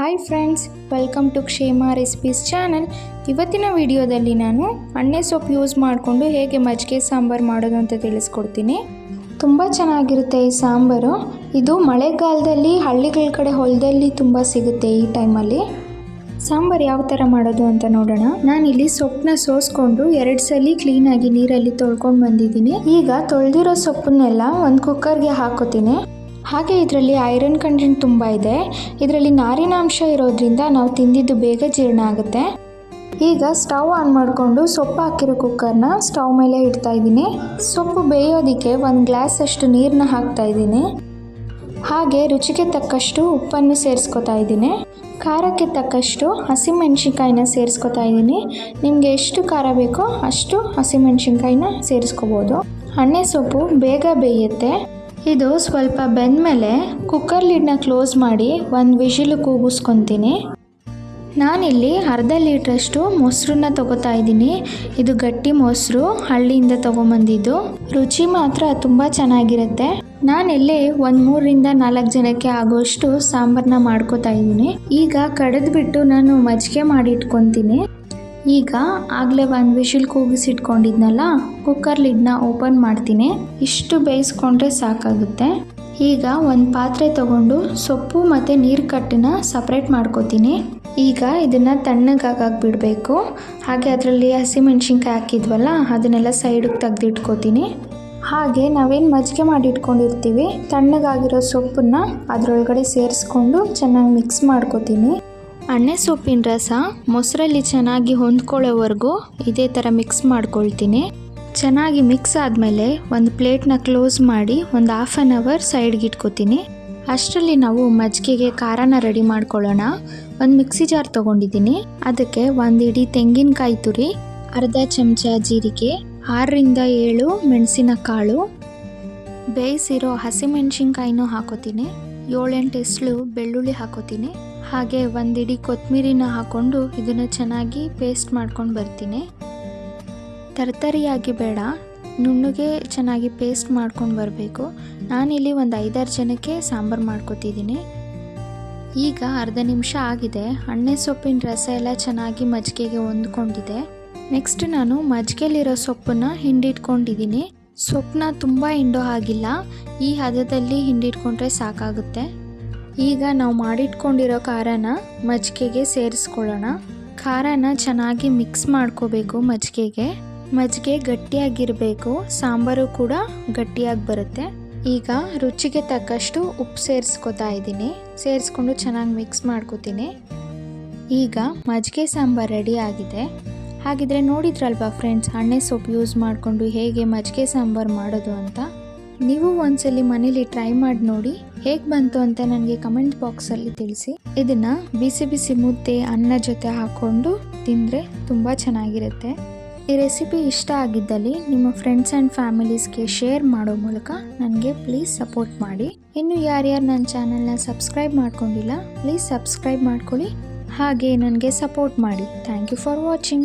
Hi friends welcome to Kshema recipes channel ಇವತ್ತಿನ ವಿಡಿಯೋದಲ್ಲಿ ನಾನು ಅಣ್ಣೆ ಸೊಪ್ಪು ಯೂಸ್ ಮಾಡಿಕೊಂಡು ಹೇಗೆ ಮಜ್ಜಿಗೆ ಸಾಂಬಾರು ಮಾಡೋದು ಅಂತ ತಿಳಿಸ್ಕೊಡ್ತೀನಿ. ತುಂಬ ಚೆನ್ನಾಗಿರುತ್ತೆ ಈ ಸಾಂಬಾರು. ಇದು ಮಳೆಗಾಲದಲ್ಲಿ ಹಳ್ಳಿಗಳ ಕಡೆ ಹೊಲದಲ್ಲಿ ತುಂಬ ಸಿಗುತ್ತೆ ಈ ಟೈಮಲ್ಲಿ ಸಾಂಬಾರು ಯಾವ ಥರ ಮಾಡೋದು ಅಂತ ನೋಡೋಣ. ನಾನಿಲ್ಲಿ ಸೊಪ್ಪನ್ನ ಸೋಸ್ಕೊಂಡು ಎರಡು ಸಲ ಕ್ಲೀನಾಗಿ ನೀರಲ್ಲಿ ತೊಳ್ಕೊಂಡು ಬಂದಿದ್ದೀನಿ. ಈಗ ತೊಳೆದಿರೋ ಸೊಪ್ಪನ್ನೆಲ್ಲ ಒಂದು ಕುಕ್ಕರ್ಗೆ ಹಾಕೋತೀನಿ. ಹಾಗೆ ಇದರಲ್ಲಿ ಐರನ್ ಕಂಟೆಂಟ್ ತುಂಬ ಇದೆ. ಇದರಲ್ಲಿ ನಾರಿನಾಂಶ ಇರೋದ್ರಿಂದ ನಾವು ತಿಂದಿದ್ದು ಬೇಗ ಜೀರ್ಣ ಆಗುತ್ತೆ. ಈಗ ಸ್ಟವ್ ಆನ್ ಮಾಡಿಕೊಂಡು ಸೊಪ್ಪು ಹಾಕಿರೋ ಕುಕ್ಕರ್ನ ಸ್ಟವ್ ಮೇಲೆ ಇಡ್ತಾ ಇದ್ದೀನಿ. ಸೊಪ್ಪು ಬೇಯೋದಕ್ಕೆ ಒಂದು ಗ್ಲಾಸ್ ಅಷ್ಟು ನೀರನ್ನ ಹಾಕ್ತಾ ಇದ್ದೀನಿ. ಹಾಗೆ ರುಚಿಗೆ ತಕ್ಕಷ್ಟು ಉಪ್ಪನ್ನು ಸೇರಿಸ್ಕೊತಾ ಇದ್ದೀನಿ. ಖಾರಕ್ಕೆ ತಕ್ಕಷ್ಟು ಹಸಿಮೆಣ್ಸಿನ್ಕಾಯಿನ ಸೇರಿಸ್ಕೊತಾ ಇದ್ದೀನಿ. ನಿಮಗೆ ಎಷ್ಟು ಖಾರ ಬೇಕೋ ಅಷ್ಟು ಹಸಿಮೆಣ್ಸಿನ್ಕಾಯಿನ ಸೇರಿಸ್ಕೋಬೋದು. ಹಣ್ಣೆ ಸೊಪ್ಪು ಬೇಗ ಬೇಯುತ್ತೆ. ಇದು ಸ್ವಲ್ಪ ಬೆಂದಮೇಲೆ ಕುಕ್ಕರ್ ಲಿಡ್ನ ಕ್ಲೋಸ್ ಮಾಡಿ ಒಂದು ವಿಷಿಲು ಕೂಗಿಸ್ಕೊತೀನಿ. ನಾನಿಲ್ಲಿ ಅರ್ಧ ಲೀಟ್ರಷ್ಟು ಮೊಸರನ್ನ ತಗೋತಾ ಇದ್ದೀನಿ. ಇದು ಗಟ್ಟಿ ಮೊಸರು, ಹಳ್ಳಿಯಿಂದ ತೊಗೊಂಬಂದಿದ್ದು. ರುಚಿ ಮಾತ್ರ ತುಂಬ ಚೆನ್ನಾಗಿರುತ್ತೆ. ನಾನಿಲ್ಲಿ ಒಂದು ಮೂರರಿಂದ ನಾಲ್ಕು ಜನಕ್ಕೆ ಆಗೋಷ್ಟು ಸಾಂಬಾರನ್ನ ಮಾಡ್ಕೋತಾ ಇದ್ದೀನಿ. ಈಗ ಕಡಿದ್ಬಿಟ್ಟು ನಾನು ಮಜ್ಜಿಗೆ ಮಾಡಿ ಇಟ್ಕೊತೀನಿ ಈಗ ಆಗಲೇ ಒಂದು ವಿಶಿಲ್ ಕೂಗಿಸಿಟ್ಕೊಂಡಿದ್ನಲ್ಲ? ಕುಕ್ಕರ್ ಲಿಡ್ನ ಓಪನ್ ಮಾಡ್ತೀನಿ. ಇಷ್ಟು ಬೇಯಿಸ್ಕೊಂಡ್ರೆ ಸಾಕಾಗುತ್ತೆ. ಈಗ ಒಂದು ಪಾತ್ರೆ ತಗೊಂಡು ಸೊಪ್ಪು ಮತ್ತು ನೀರು ಕಟ್ಟನ್ನ ಸಪ್ರೇಟ್ ಮಾಡ್ಕೋತೀನಿ. ಈಗ ಇದನ್ನು ತಣ್ಣಗಾಗಕ್ಕೆ ಬಿಡಬೇಕು. ಹಾಗೆ ಅದರಲ್ಲಿ ಹಸಿಮೆಣ್ಸಿನ್ಕಾಯಿ ಹಾಕಿದ್ವಲ್ಲ, ಅದನ್ನೆಲ್ಲ ಸೈಡಿಗೆ ತೆಗೆದಿಟ್ಕೋತೀನಿ. ಹಾಗೆ ನಾವೇನು ಮಜ್ಜಿಗೆ ಮಾಡಿ ಇಟ್ಕೊಂಡಿರ್ತೀವಿ ತಣ್ಣಗಾಗಿರೋ ಸೊಪ್ಪನ್ನು ಅದರೊಳಗಡೆ ಸೇರಿಸ್ಕೊಂಡು ಚೆನ್ನಾಗಿ ಮಿಕ್ಸ್ ಮಾಡ್ಕೋತೀನಿ. ಅಣ್ಣೆ ಸೊಪ್ಪಿನ ರಸ ಮೊಸರಲ್ಲಿ ಚೆನ್ನಾಗಿ ಹೊಂದ್ಕೊಳ್ಳೋವರೆಗೂ ಇದೇ ಥರ ಮಿಕ್ಸ್ ಮಾಡ್ಕೊಳ್ತೀನಿ. ಚೆನ್ನಾಗಿ ಮಿಕ್ಸ್ ಆದಮೇಲೆ ಒಂದು ಪ್ಲೇಟ್ನ ಕ್ಲೋಸ್ ಮಾಡಿ ಒಂದು ಹಾಫ್ ಆನ್ ಅವರ್ ಸೈಡ್ಗೆ ಇಟ್ಕೋತೀನಿ. ಅಷ್ಟರಲ್ಲಿ ನಾವು ಮಜ್ಜಿಗೆಗೆ ಖಾರನ ರೆಡಿ ಮಾಡ್ಕೊಳ್ಳೋಣ. ಒಂದು ಮಿಕ್ಸಿ ಜಾರ್ ತೊಗೊಂಡಿದ್ದೀನಿ. ಅದಕ್ಕೆ ಒಂದು ಇಡೀ ತೆಂಗಿನಕಾಯಿ ತುರಿ, ಅರ್ಧ ಚಮಚ ಜೀರಿಗೆ, ಆರರಿಂದ ಏಳು ಮೆಣಸಿನ ಕಾಳು ಬೇಯಿಸಿರೋ ಹಸಿಮೆಣ್ಸಿನ್ಕಾಯಿನೂ ಹಾಕೋತೀನಿ. ಏಳೆಂಟು ಎಸ್ಳು ಬೆಳ್ಳುಳ್ಳಿ ಹಾಕೋತೀನಿ. ಹಾಗೆ ಒಂದಿಡಿ ಕೊತ್ತಂಬರಿನ ಹಾಕ್ಕೊಂಡು ಇದನ್ನು ಚೆನ್ನಾಗಿ ಪೇಸ್ಟ್ ಮಾಡ್ಕೊಂಡು ಬರ್ತೀನಿ. ತರ್ತರಿಯಾಗಿ ಬೇಡ, ನುಣ್ಣಗೆ ಚೆನ್ನಾಗಿ ಪೇಸ್ಟ್ ಮಾಡ್ಕೊಂಡು ಬರಬೇಕು. ನಾನಿಲ್ಲಿ ಒಂದು ಐದಾರು ಜನಕ್ಕೆ ಸಾಂಬಾರು ಮಾಡ್ಕೊತಿದ್ದೀನಿ. ಈಗ ಅರ್ಧ ನಿಮಿಷ ಆಗಿದೆ, ಹಣ್ಣೆ ಸೊಪ್ಪಿನ ರಸ ಎಲ್ಲ ಚೆನ್ನಾಗಿ ಮಜ್ಜಿಗೆಗೆ ಹೊಂದ್ಕೊಂಡಿದೆ. ನೆಕ್ಸ್ಟ್ ನಾನು ಮಜ್ಜಿಗೆಲಿರೋ ಸೊಪ್ಪನ್ನು ಹಿಂಡಿಟ್ಕೊಂಡಿದ್ದೀನಿ. ಸೊಪ್ಪನ್ನ ತುಂಬ ಹಿಂಡೋ ಹಾಗಿಲ್ಲ, ಈ ಹದದಲ್ಲಿ ಹಿಂಡಿಟ್ಕೊಂಡ್ರೆ ಸಾಕಾಗುತ್ತೆ. ಈಗ ನಾವು ಮಾಡಿಟ್ಕೊಂಡಿರೋ ಖಾರನ ಮಜ್ಜಿಗೆಗೆ ಸೇರಿಸ್ಕೊಳ್ಳೋಣ. ಖಾರನ ಚೆನ್ನಾಗಿ ಮಿಕ್ಸ್ ಮಾಡ್ಕೋಬೇಕು ಮಜ್ಜಿಗೆಗೆ. ಮಜ್ಜಿಗೆ ಗಟ್ಟಿಯಾಗಿರಬೇಕು, ಸಾಂಬಾರು ಕೂಡ ಗಟ್ಟಿಯಾಗಿ ಬರುತ್ತೆ. ಈಗ ರುಚಿಗೆ ತಕ್ಕಷ್ಟು ಉಪ್ಪು ಸೇರಿಸ್ಕೊತಾ ಇದ್ದೀನಿ. ಸೇರಿಸ್ಕೊಂಡು ಚೆನ್ನಾಗಿ ಮಿಕ್ಸ್ ಮಾಡ್ಕೋತೀನಿ. ಈಗ ಮಜ್ಜಿಗೆ ಸಾಂಬಾರು ರೆಡಿ ಆಗಿದೆ. ಹಾಗಿದ್ರೆ ನೋಡಿದ್ರಲ್ವಾ ಫ್ರೆಂಡ್ಸ್, ಹಣ್ಣೆ ಸೊಪ್ಪು ಯೂಸ್ ಮಾಡಿಕೊಂಡು ಹೇಗೆ ಮಜ್ಜಿಗೆ ಸಾಂಬಾರು ಮಾಡೋದು ಅಂತ? ನೀವು ಒಂದ್ಸಲಿ ಮನೇಲಿ ಟ್ರೈ ಮಾಡಿ ನೋಡಿ ಹೇಗ್ ಬಂತು ಅಂತ ನನಗೆ ಕಮೆಂಟ್ ಬಾಕ್ಸಲ್ಲಿ ತಿಳಿಸಿ. ಇದನ್ನ ಬಿಸಿ ಬಿಸಿ ಮುದ್ದೆ, ಅನ್ನ ಜೊತೆ ಹಾಕೊಂಡು ತಿಂದ್ರೆ ತುಂಬಾ ಚೆನ್ನಾಗಿರುತ್ತೆ. ಈ ರೆಸಿಪಿ ಇಷ್ಟ ಆಗಿದ್ದಲ್ಲಿ ನಿಮ್ಮ ಫ್ರೆಂಡ್ಸ್ ಆ್ಯಂಡ್ ಫ್ಯಾಮಿಲೀಸ್ಗೆ ಶೇರ್ ಮಾಡೋ ಮೂಲಕ ನನಗೆ ಪ್ಲೀಸ್ ಸಪೋರ್ಟ್ ಮಾಡಿ. ಇನ್ನು ಯಾರ್ಯಾರು ನನ್ನ ಚಾನಲ್ನ ಸಬ್ಸ್ಕ್ರೈಬ್ ಮಾಡ್ಕೊಂಡಿಲ್ಲ ಪ್ಲೀಸ್ ಸಬ್ಸ್ಕ್ರೈಬ್ ಮಾಡ್ಕೊಳ್ಳಿ. ಹಾಗೆ ನನಗೆ ಸಪೋರ್ಟ್ ಮಾಡಿ. Thank you for watching